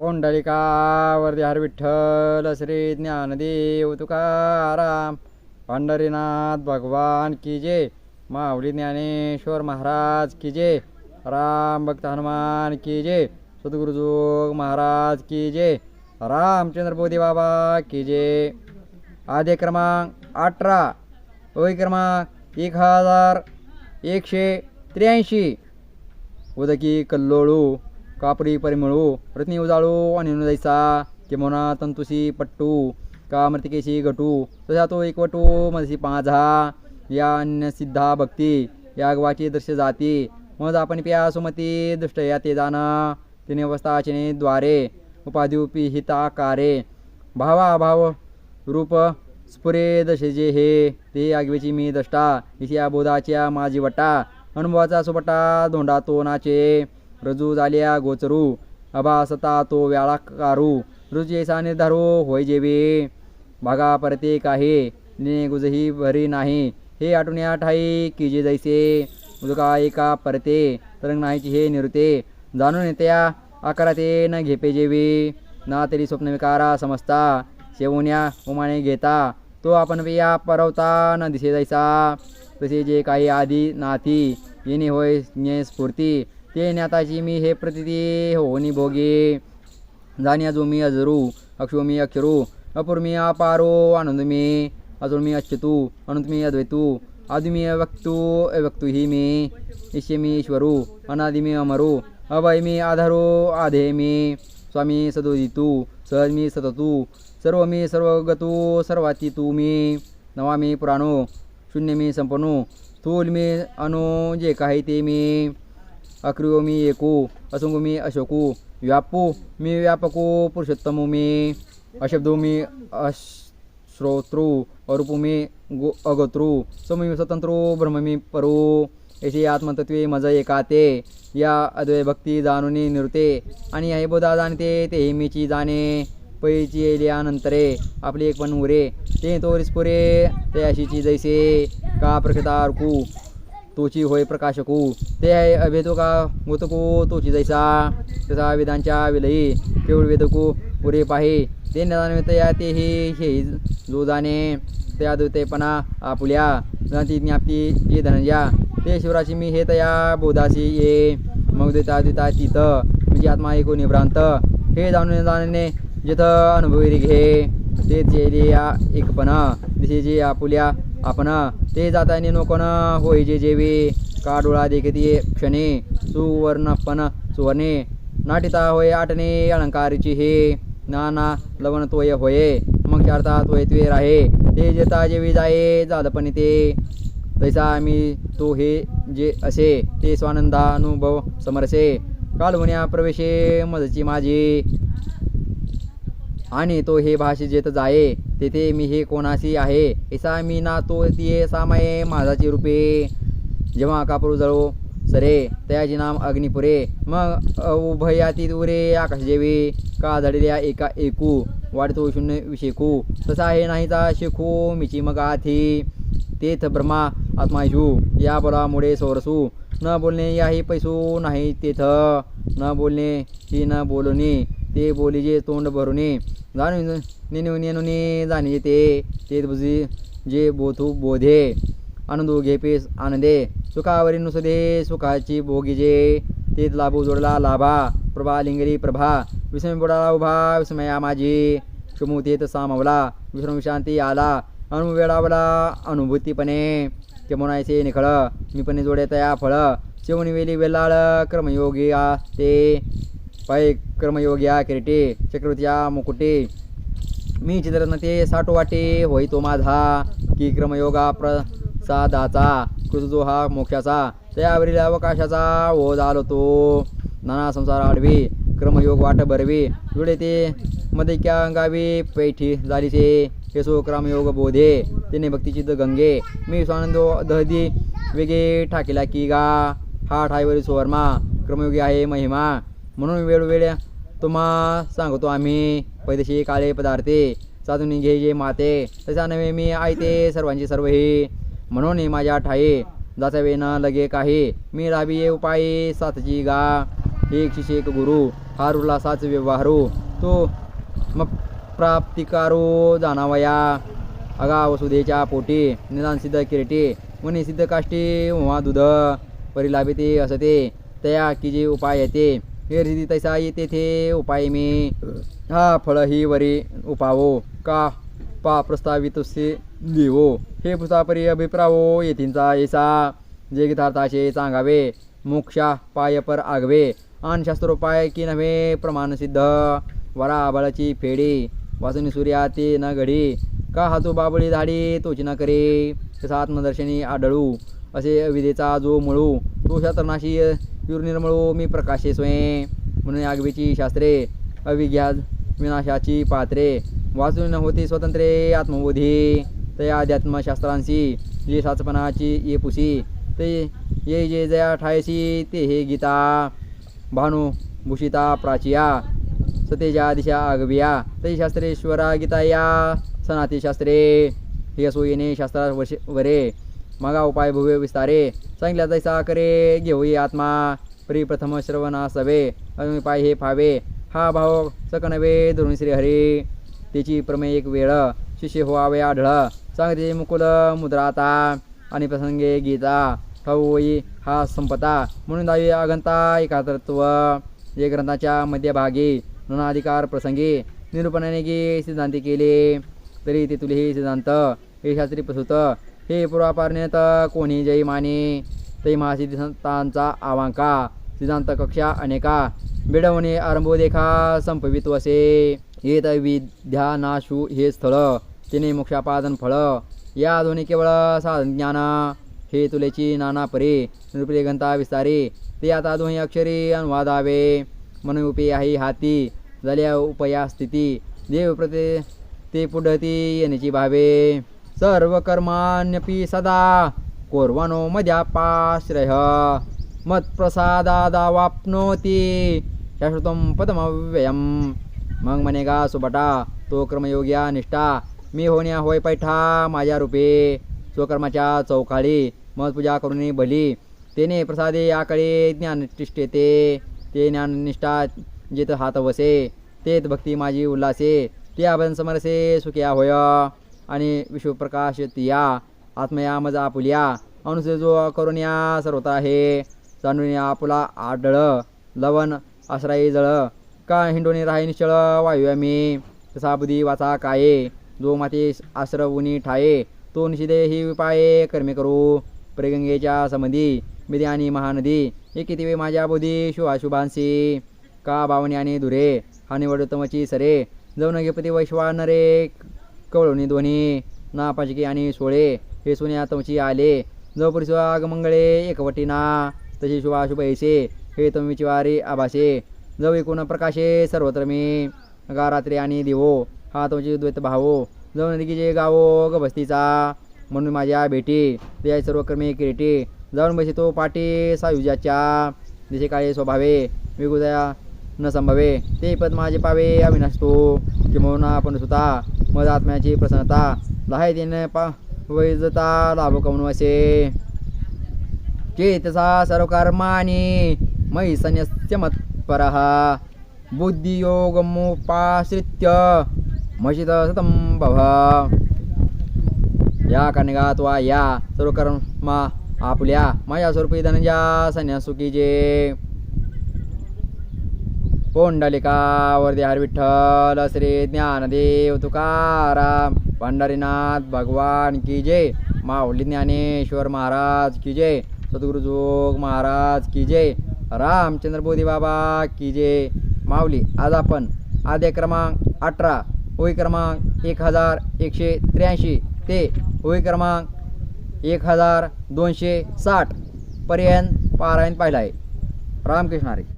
कोंडलिकावरती हर विठ्ठल श्री ज्ञानदेव तुकाराम पंढरीनाथ भगवान की जय माऊली ज्ञानेश्वर महाराज की जय राम भक्त हनुमान की जय सद्गुरुजोग महाराज की जय रामचंद्र बोधी बाबा की जय. आद्य क्रमांक अठरा वही क्रमांक एक हजार एकशे त्र्याऐंशी. उदकी कल्लोळू. कापरी परिमळू रत्नी उजाळू आणि जायचा किमोना तंतुशी पट्टू का मृतिकेशी गटू तसा तो एकवटू मनसी पाझा या अन्य सिद्धा भक्ती या गवाची दृश्य जाती मग आपण प्या सुमती दुष्ट या ते जाणं तिने अवस्थाचिने द्वारे उपाधी हिताकारे भावा भाव रूप स्फुरे दशे जे हे ते आगवेची मी दष्टा हिची बोधाच्या माझी वटा अनुभवाचा सुपटा धोंडा तो नाचे रजू झाल्या गोचरू. अभासता तो व्याळाकारू. रुचेसा निर्धारू होय जेवे. भागा परते काहे ने गुजही भरी नाही. हे आठून ठाई की जे जैसे. उदका एका परते. तरंग नाहीची हे निरुते. जाणून येत्या आकाराते न घेपे जेवी. ना तरी स्वप्न विकारा समजता. शेवण्या उमाने घेता. तो आपण पिया परवता न दिसे जायचा तसे जे काही आधी नाती. येणे होय ज्ञ स्फूर्ती ते ज्ञाताची मी हे प्रतिती होनी भोगे. जाण्या जो मी अजरू अक्षो मी अक्षरू. अपूर मी अपारो आनंद मी अजून मी अच्युतू अनंत मी अद्वैतू आदिमी अव्यक्तू अव्यक्तू ही मी. ईश्य मी ईश्वरू अनादि मी अमरू अभय मी आधारो आधे मी. स्वामी सदोदितू सहज मी सततू सर्व मी सर्वगतू सर्वाती तू मी. नवा मी पुराणो शून्य मी संपन्नू स्थूल मी अनु जे काही ते मी. अक्रियो मी एकू असंगू मी अशोकू व्यापू मी व्यापकू पुरुषोत्तमो मी अशब्दो मी अश्रोतृ अरूपू मी गो अगोत्रु सममी स्वतंत्रू ब्रह्म मी परू येथे आत्मतत्वे मज एकाते या अद्वै भक्ती जाणून निवृते आणि हे बोधा जाणते ते मीची जाणे पैची येल्यानंतरे आपली एक पण उरे ते तोरीस पुरे ते अशीची जैसे का प्रकृतारकू तोची होय प्रकाशकू. ते आहे अभेदो तोची जैसा. तसा वेदांच्या विलयी केवळ वेदकू पुरे पाहे. ते निदान ते हे हे जो जाणे. त्या दुतेपणा आपुल्या. जाती ज्ञाप्ती जे धनंजा ते शिवराची मी हे तया बोधासी ये. मग देता देता तिथं म्हणजे आत्मा ऐकू निभ्रांत. हे जाणून जाणणे जिथं अनुभवी घे ते जे या एकपणा. दिसे जे आपुल्या. आपण ते जाताने नोकन होय जे जेवे का डोळा देखते क्षणे सुवर्णपण सुवर्णे। नाटिता होय आटणे अलंकारीची हे नाना लवण तोय होय मग चारता तोय त्वेर आहे ते जेता जेवी जाये जादपणे ते। तैसा मी तो हे जे असे ते स्वानंदानुभव समरसे। कालवण्या प्रवेशे मजची माझी। आणि तो हे भाषे जेत जाये तेथे मी हे कोणाशी आहे? ऐसा मी ना तो तिये सामाये माझाची रूपे. जेव्हा कापरू जळो सरे तयाची नाम अग्निपुरे. मग उभयाती उरे आकाश जेवे. का धडल्या एका एकू? वाढतो शून्य विषेकू. तसा हे नाहीचा शेखू मिची मग आथी. तेथ ब्रह्मा आत्माशू या बोलामुळे सोरसू. न बोलणे याही पैसू नाही तेथ. न बोलणे ही न बोलणे. ते बोलीजे तोंड भरूने जाणून नेनू नेनुने जाणे ते ते बुजी जे बोथू बोधे. आनंदो घेपेस आनंदे. सुखावरी नुसदे सुखाची भोगीजे तेच लाभू जोडला लाभा. प्रभा लिंगरी प्रभा. विस्मय बुडाला उभा विस्मया माझी क्षमू तेत सामावला. विश्रम विश्रांती आला. अनुभवेळावला अनुभूतीपणे. ते म्हणायचे निखळ. मी पण जोडे तया फळ. शिवणी वेली वेलाळ कर्मयोगी आ ते पाय कर्मयोग्या किरीटे चक्रवर्तीया मुकुटे. मी चित्ररत्न ते साठो वाटे होई तो माझा की क्रमयोगा प्रसादाचा कृतजो हा मोक्षाचा त्यावरील अवकाशाचा हो झालो तो. नाना संसार आडवी क्रमयोग वाट भरवी जुळे ते मध्ये क्या अंगावी पैठी झालीचे केसो क्रमयोग बोधे तिने भक्तीची द गंगे. मी स्वानंद दहदी वेगे ठाकेला की गा. हा ठाईवरी सुवर्मा क्रमयोगी आहे महिमा. म्हणून वेळोवेळ्या तुम्हा सांगतो आम्ही पैदशी काळे पदार्थे साधून घे जे माते तसा नव्हे मी आयते सर्वांची सर्व हे. म्हणून माझ्या ठाये जाचावे न लगे काही मी राबी उपाय सातची गा. एक शिशेक एक गुरु हारुला साच व्यवहारू. तो मग प्राप्तिकारो जाणावया. अगा वसुधेच्या पोटी निदान सिद्ध किरटे मुनी सिद्ध काष्टी उमा दुध परिलाभिते असते तया की जे उपाय येते. हे तैसा येते थे उपाय मी। हा फळ ही वरी उपावो का पा प्रस्तावितसे देवो हे पुसापरी अभिप्रावो येथींचा येसा जे गीतार्थाचे सांगावे मोक्षा पायपर आगवे। आण शास्त्रोपाय की नव्हे प्रमाणसिद्ध वरा बळाची फेडी वासुनी सूर्या ते न घडी। का हातो बाबळी धाडी तोच न करे। तसा आत्मदर्शनी आढळू असे अविदेचा जो मळू। तो शास्त्रनाशी निर्मळू मी प्रकाशे स्वयं. म्हणून आगवीची शास्त्रे अविघ्याज विनाशाची पात्रे. वाचून होती स्वतंत्रे आत्मबोधी. ते अध्यात्मशास्त्रांशी जे साचपणाची ये पुसी. ते ये जे जया ठायसी ते हे गीता. भानू भूषिता प्राचिया. सतेजा दिशा आगविया. ते शास्त्रेश्वरा गीता या सनाती शास्त्रे हे असो येणे शास्त्रा वश वरे. मागा उपाय भुवे विस्तारे. चांगल्या तैसा करे घेऊई आत्मा. परी प्रथम श्रवणा सवे. अजून पाय हे फावे. हा भाव सकनवे धरून श्री हरी. त्याची प्रमेय एक वेळ. शिष्य होवावे आढळ. सांगते मुकुल मुद्राता. आणि प्रसंगे गीता. ठाऊई हा संपता. म्हणून दावी आगंता एकातत्व जे ग्रंथाच्या मध्यभागी ननाधिकार प्रसंगी निरूपणाने गी सिद्धांती केले. तरी ते तुले हे सिद्धांत. हे शास्त्री प्रसूत. हे पुरापारण्यात कोणी जय माने ते महासिद्धांतांचा आवांका सिद्धांत कक्षा अनेका बिडवणे आरंभो देखा संपवित वसे येत विद्यानाशू हे स्थळ तिने मोक्षापादन फळ या दोन्ही केवळ साधन ज्ञान हे तुलेची नाना परे निरुपले गंता विस्तारे ते आता दोन्ही अक्षरी अनुवादावे। म्हणून आहे हाती झाल्या उपया स्थिती देव प्रते ते पुढती येण्याची भावे। सर्व कर्मान्यपि सदा कोर्वनो मध्यापाश्रय मत्प्रसादादावाप्नोती। शाश्वतं पदमव्ययम। मग म्हणे गा सुबटा तो कर्मयोग्या निष्ठा। मी होण्या होय पैठा माझ्या रूपे। स्वकर्माच्या चौकाळी मग पूजा करून भली तेने प्रसादे आकडे ज्ञान तिष्ठेते। ते ज्ञाननिष्ठा जेत हात वसे। तेत भक्ती माझी उल्हासे। ते आपण समरसे सुखिया होय आणि विश्वप्रकाश तिया आत्मया मजा आपुल्या अनुसे जो करून या सर्वत्र आहे जाणून आपुला आढळ लवण आश्राई जळ का हिंडोनी राही निश्चळ वायू मी तसा बुधी वाचा काये जो माती आश्रवुनी ठाये तो निशिदे ही उपाये कर्मे करू प्रेगंगेच्या समधी विधी आणि महानदी हे किती वे माझ्या बुधी शुभाशुभांसी का भावनी आणि दुरे हा निवडतमची सरे जाऊन घेपती वैश्वानरे कवळवणी ध्वनी नापंचकी आणि सोळे हे सोन्या तमची आले. जवळपुरी मंगळे एकवटी एकवटीना तशी शुभाशुभ ऐसे हे तमची वारी आभासे. जव एकूण प्रकाशे सर्वत्र मी. गा रात्री आणि दिवो हा तुमची द्वैत भावो. जाऊन नदीचे गावो ग म्हणून माझ्या भेटी. त्या सर्व कर्मी किरीटी. जाऊन बसे तो पाटी सायुजाच्या दिशे काळे स्वभावे. विगुदया न संभवे. ते पद माझे पावे अविनाश तो किंवा आपण सुता मद आत्म्याची प्रसन्नता लहाय तिने पा वैजता लाभ कमन असे. चेतसा सर्व कर्माने मयि संन्यस्य मत्परः. बुद्धियोगमुपाश्रित्य मशित सतम भव या कन्या त्वा या सर्व कर्मा आपल्या माझ्या स्वरूपी धनंजा संन्यासुकीजे पोंडलिका हर विठ्ठल श्री ज्ञानदेव तुकाराम पंढरीनाथ भगवान की जय माऊली ज्ञानेश्वर महाराज की जय सद्गुरु जोग महाराज की जय रामचंद्र बोधी बाबा की जय. माऊली आज आपण आद्य क्रमांक अठरा होई क्रमांक एक हजार एकशे त्र्याऐंशी ते होई क्रमांक एक हजार दोनशे साठ पर्यंत पारायण पाहिला आहे. रामकृष्ण हरी.